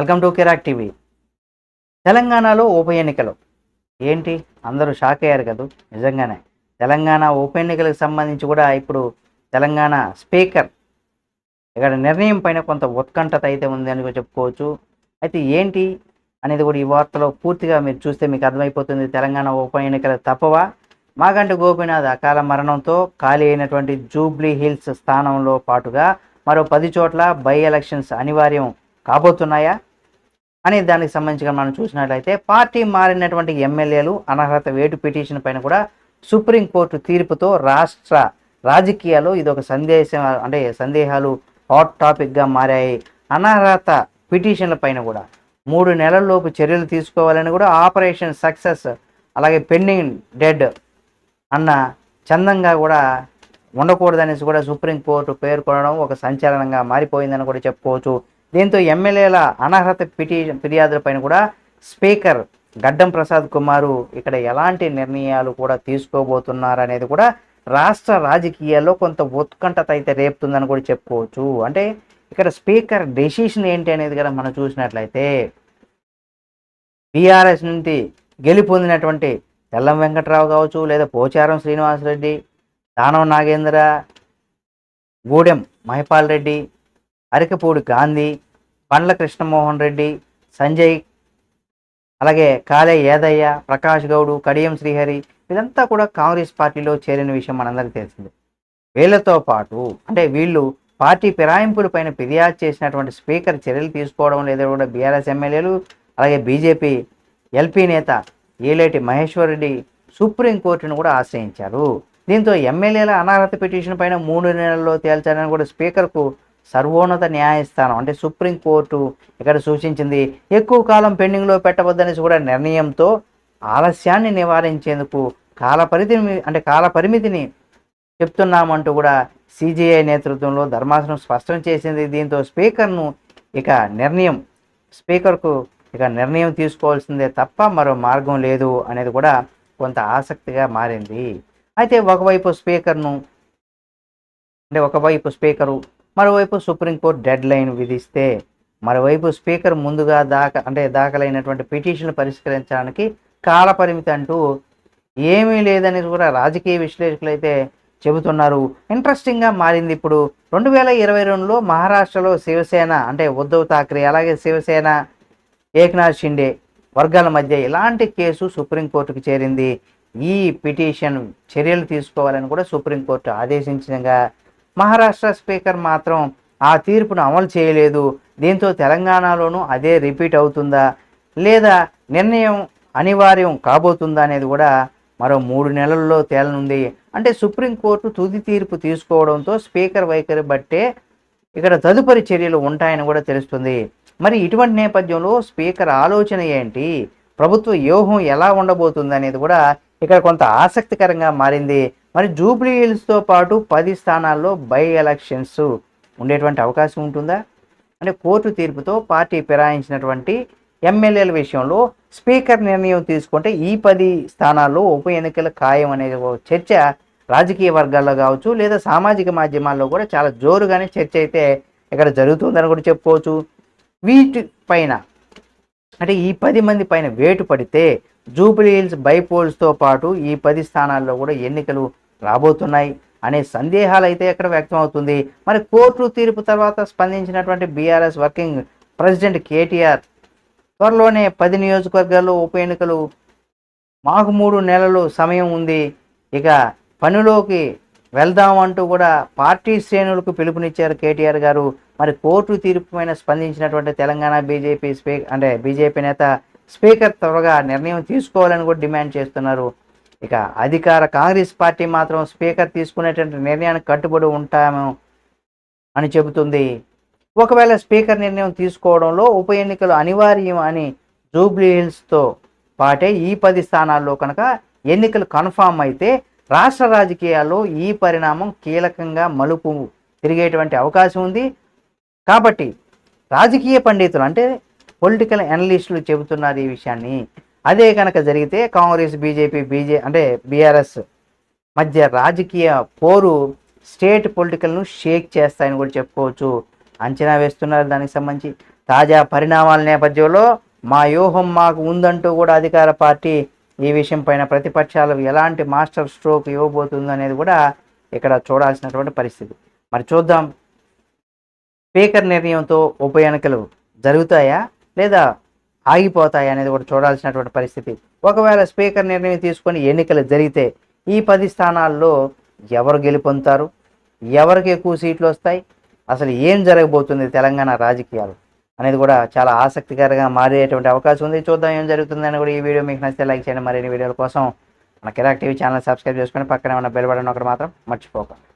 Welcome to Kirik TV. తెలంగాణలో ఉప ఎన్నికలు. ఏంటి? అందరూ షాక్ అయ్యారు కదా? నిజంగానే. తెలంగాణ ఉప ఎన్నికలకు సంబంధించి కూడా ఇప్పుడు తెలంగాణ స్పీకర్ ఇక్కడ నిర్ణయం పైన కొంత ఉత్కంఠత అయితే ఉంది అని కూడా చెప్పుకోవచ్చు. అయితే ఏంటి అనేది కూడా ఈ వార్తలో పూర్తిగా మీరు చూస్తే మీకు అర్థమైపోతుంది. తెలంగాణ ఉప ఎన్నికలు తప్పవా మాగంటి గోపీనాథ్ అకాల మరణంతో ఖాళీ అయినటువంటి జూబ్లీ హిల్స్ స్థానంలో పాటుగా మరో పది చోట్ల బై ఎలక్షన్స్ అనివార్యం కాబోతున్నాయా? అని దానికి సంబంధించి మనం చూసినట్లయితే పార్టీ మారినటువంటి ఎమ్మెల్యేలు అనర్హత వేటు పిటిషన్ పైన కూడా సుప్రీంకోర్టు తీర్పుతో రాష్ట్ర రాజకీయాల్లో ఇది ఒక సందేశం అంటే సందేహాలు హాట్ టాపిక్గా మారాయి. అనర్హత పిటిషన్ల పైన కూడా మూడు నెలల్లోపు చర్యలు తీసుకోవాలని కూడా ఆపరేషన్ సక్సెస్ అలాగే పెండింగ్ డెడ్ అన్న చందంగా కూడా ఉండకూడదనేసి కూడా సుప్రీంకోర్టు పేర్కొనడం ఒక సంచలనంగా మారిపోయిందని కూడా చెప్పుకోవచ్చు. దీంతో ఎమ్మెల్యేల అనర్హత పిటి ఫిర్యాదులపైన కూడా స్పీకర్ గడ్డం ప్రసాద్ కుమారు ఇక్కడ ఎలాంటి నిర్ణయాలు కూడా తీసుకోబోతున్నారు అనేది కూడా రాష్ట్ర రాజకీయాల్లో కొంత ఉత్కంఠత అయితే రేపుతుందని కూడా చెప్పుకోవచ్చు. అంటే ఇక్కడ స్పీకర్ డెసిషన్ ఏంటి అనేది కదా మనం చూసినట్లయితే బీఆర్ఎస్ నుండి గెలుపొందినటువంటి తెల్లం వెంకట్రావు కావచ్చు లేదా పోచారం శ్రీనివాసరెడ్డి దానవ నాగేంద్ర గూడెం మహిపాల్ రెడ్డి అరకపూడి గాంధీ పండ్ల కృష్ణమోహన్ రెడ్డి సంజయ్ అలాగే కాలే ఏదయ్య ప్రకాష్ గౌడు కడియం శ్రీహరి వీళ్ళంతా కూడా కాంగ్రెస్ పార్టీలో చేరిన విషయం మనందరికీ తెలిసింది. వీళ్ళతో పాటు అంటే వీళ్ళు పార్టీ ఫిరాయింపులపైన ఫిర్యాదు చేసినటువంటి స్పీకర్ చర్యలు తీసుకోవడం లేదా కూడా బీఆర్ఎస్ ఎమ్మెల్యేలు అలాగే బీజేపీ ఎల్పీ నేత ఏలేటి మహేశ్వర్ రెడ్డి సుప్రీంకోర్టును కూడా ఆశ్రయించారు. దీంతో ఎమ్మెల్యేల అనర్హత పిటిషన్ పైన మూడు నెలల్లో తేల్చాలని కూడా స్పీకర్కు సర్వోన్నత న్యాయస్థానం అంటే సుప్రీంకోర్టు ఇక్కడ సూచించింది ఎక్కువ కాలం పెండింగ్లో పెట్టవద్దనేసి కూడా నిర్ణయంతో ఆలస్యాన్ని నివారించేందుకు కాల పరిధిని అంటే కాల పరిమితిని చెప్తున్నామంటూ కూడా సిజిఐ నేతృత్వంలో ధర్మాసనం స్పష్టం చేసింది. దీంతో స్పీకర్ను ఇక నిర్ణయం స్పీకర్కు ఇక నిర్ణయం తీసుకోవాల్సిందే తప్ప మరో మార్గం లేదు అనేది కూడా కొంత ఆసక్తిగా మారింది. అయితే ఒకవైపు స్పీకర్ను అంటే ఒకవైపు స్పీకరు మరోవైపు సుప్రీంకోర్టు డెడ్ లైన్ విధిస్తే మరోవైపు స్పీకర్ ముందుగా దాఖ అంటే దాఖలైనటువంటి పిటిషన్లు పరిష్కరించడానికి కాలపరిమితి అంటూ ఏమీ లేదని కూడా రాజకీయ విశ్లేషకులు అయితే చెబుతున్నారు. ఇంట్రెస్టింగ్గా మారింది ఇప్పుడు రెండు వేల ఇరవై రెండులో మహారాష్ట్రలో శివసేన అంటే ఉద్ధవ్ థాక్రే అలాగే శివసేన ఏక్నాథ్ షిండే వర్గాల మధ్య ఇలాంటి కేసు సుప్రీంకోర్టుకు చేరింది. ఈ పిటిషన్ చర్యలు తీసుకోవాలని కూడా సుప్రీంకోర్టు ఆదేశించగా మహారాష్ట్ర స్పీకర్ మాత్రం ఆ తీర్పును అమలు చేయలేదు. దీంతో తెలంగాణలోనూ అదే రిపీట్ అవుతుందా? లేదా నిర్ణయం అనివార్యం కాబోతుందా అనేది కూడా మరో మూడు నెలల్లో తేలనుంది. అంటే సుప్రీంకోర్టు తుది తీర్పు తీసుకోవడంతో స్పీకర్ వైఖరి బట్టే ఇక్కడ తదుపరి చర్యలు ఉంటాయని కూడా తెలుస్తుంది. మరి ఇటువంటి నేపథ్యంలో స్పీకర్ ఆలోచన ఏంటి? ప్రభుత్వ వ్యూహం ఎలా ఉండబోతుంది అనేది కూడా ఇక్కడ కొంత ఆసక్తికరంగా మారింది. మరి జూబ్లీ హిల్స్తో పాటు పది స్థానాల్లో బై ఎలక్షన్స్ ఉండేటువంటి అవకాశం ఉంటుందా? అంటే కోర్టు తీర్పుతో పార్టీ ఫిరాయించినటువంటి ఎమ్మెల్యేల విషయంలో స్పీకర్ నిర్ణయం తీసుకుంటే ఈ పది స్థానాల్లో ఉప ఎన్నికల ఖాయం అనే చర్చ రాజకీయ వర్గాల్లో కావచ్చు లేదా సామాజిక మాధ్యమాల్లో కూడా చాలా జోరుగానే చర్చ అయితే ఇక్కడ జరుగుతుందని కూడా చెప్పుకోవచ్చు. వీటి పైన అంటే ఈ పది మంది పైన వేటు పడితే జూబ్లీ హిల్స్ బైపోల్స్తో పాటు ఈ పది స్థానాల్లో కూడా ఎన్నికలు రాబోతున్నాయి అనే సందేహాలు అయితే ఇక్కడ వ్యక్తం అవుతుంది మరి కోర్టు తీర్పు తర్వాత స్పందించినటువంటి బీఆర్ఎస్ వర్కింగ్ ప్రెసిడెంట్ కేటీఆర్ త్వరలోనే పది నియోజకవర్గాల్లో ఉప ఎన్నికలు మాకు మూడు నెలలు సమయం ఉంది. ఇక పనిలోకి వెళ్దాం అంటూ కూడా పార్టీ శ్రేణులకు పిలుపునిచ్చారు కేటీఆర్ గారు. మరి కోర్టు తీర్పు పైన స్పందించినటువంటి తెలంగాణ బీజేపీ స్పీక్ అంటే బీజేపీ నేత స్పీకర్ త్వరగా నిర్ణయం తీసుకోవాలని కూడా డిమాండ్ చేస్తున్నారు. ఇక అధికార కాంగ్రెస్ పార్టీ మాత్రం స్పీకర్ తీసుకునేటువంటి నిర్ణయానికి కట్టుబడి ఉంటాము అని చెబుతుంది. ఒకవేళ స్పీకర్ నిర్ణయం తీసుకోవడంలో ఉప ఎన్నికలు అనివార్యం అని జూబ్లీ హిల్స్తో పాటే ఈ పది స్థానాల్లో కనుక ఎన్నికలు కన్ఫామ్ అయితే రాష్ట్ర రాజకీయాల్లో ఈ పరిణామం కీలకంగా మలుపు తిరిగేటువంటి అవకాశం ఉంది. కాబట్టి రాజకీయ పండితులు అంటే పొలిటికల్ అనలిస్టులు చెబుతున్నారు ఈ విషయాన్ని. అదే కనుక జరిగితే కాంగ్రెస్ బీజేపీ బీజే అంటే బీఆర్ఎస్ మధ్య రాజకీయ పోరు స్టేట్ పొలిటికల్ను షేక్ చేస్తాయని కూడా చెప్పుకోవచ్చు. అంచనా వేస్తున్నారు దానికి సంబంధించి. తాజా పరిణామాల నేపథ్యంలో మా వ్యూహం మాకు ఉందంటూ కూడా అధికార పార్టీ ఈ విషయం పైన ప్రతిపక్షాలు ఎలాంటి మాస్టర్ స్ట్రోక్ ఇవ్వబోతుందో అనేది కూడా ఇక్కడ చూడాల్సినటువంటి పరిస్థితి. మరి చూద్దాం. స్పీకర్ నిర్ణయంతో ఉప ఎన్నికలు జరుగుతాయా లేదా ఆగిపోతాయి అనేది కూడా చూడాల్సినటువంటి పరిస్థితి. ఒకవేళ స్పీకర్ నిర్ణయం తీసుకొని ఎన్నికలు జరిగితే ఈ పది స్థానాల్లో ఎవరు గెలుపొందుతారు? ఎవరికి ఎక్కువ సీట్లు వస్తాయి? అసలు ఏం జరగబోతుంది తెలంగాణ రాజకీయాలు? అనేది కూడా చాలా ఆసక్తికరంగా మారేటువంటి అవకాశం ఉంది. చూద్దాం ఏం జరుగుతుందని కూడా ఈ వీడియో మీకు నచ్చితే లైక్ చేయండి. మరిన్ని వీడియోల కోసం మన కిరాక్ టీవీ ఛానల్ సబ్స్క్రైబ్ చేసుకొని పక్కనే ఉన్న బెల్ బటన్ ఒకటి మాత్రం మర్చిపోకండి.